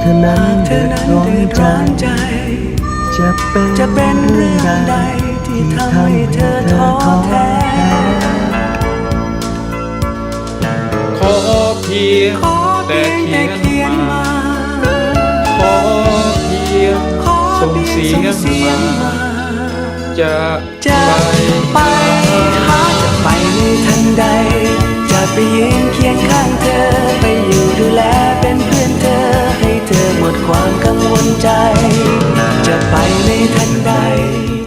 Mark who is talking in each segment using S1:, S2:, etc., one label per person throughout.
S1: เธอนั้หานกเธเดือดร้อนเดือดใจร้อนใจ จะเป็นจะเป็นเรื่องใด
S2: ที่ทำให้เธอท้อแท้
S3: ขอเพียงขอ
S2: เพีแต่ยงเขีแต่ยนเขียนมา ข
S3: อเพียง
S2: ขอส่งเสียงมา
S3: จะ
S2: จะไปไปหาจะไปในทันใด จะไปยืนเคียงข้างเธอ ดความกังวลใจ จะไปในทันใด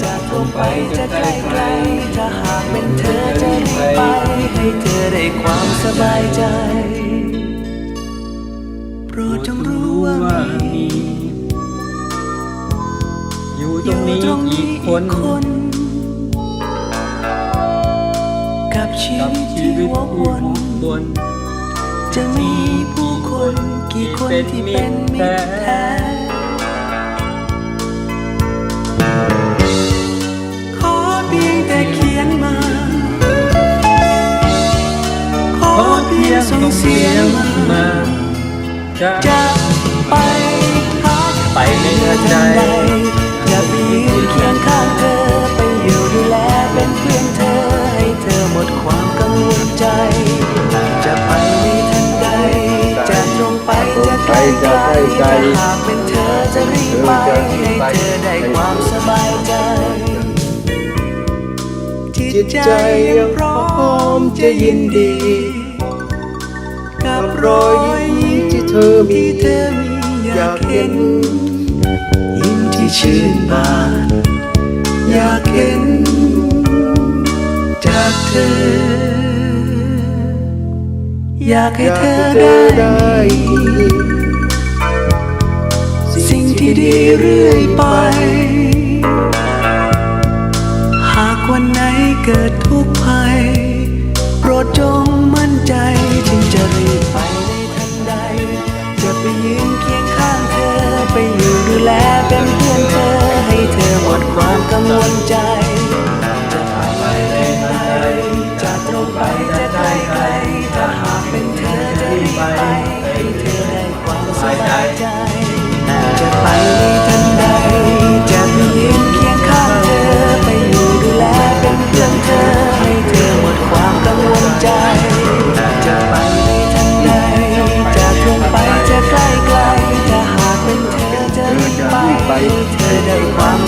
S2: จะตรงไปจะไกลไกลถ้าหากเป็นเธอจะรีบไป ให้เธอได้ความสบายใจ โปรดจงรู้ว่ามี
S4: อยู่ตรงนี้อีกคน
S2: กับชีวิตที่วกวน
S4: จะมีผู้คนกี่คนที่เป็นมิตรแท้
S2: ขอเพียงแต่เขียนมา ขอเพียงส่งเสียงมามา
S4: จ
S2: ะไปหาไปในใจ ไปจะไกลไกลถ้าหากเป็นเธอจะรีบไปให้เธอได้ความสบายใจ จิตใจยังพร้อมจะยินดี กับรอยยิ้มที่เธอมีเธอมีอยากเห็น ยิ้มที่ชื่นบานอยากเห็นจากเธอ อยากให้เธอได้ ที่ดีเรื่อยไป หากวันไหนเกิดทุกข์ภัย โปรดจงมั่นใจฉันจะรีบไปในทันใด จะไปยืนเคียง Yeah,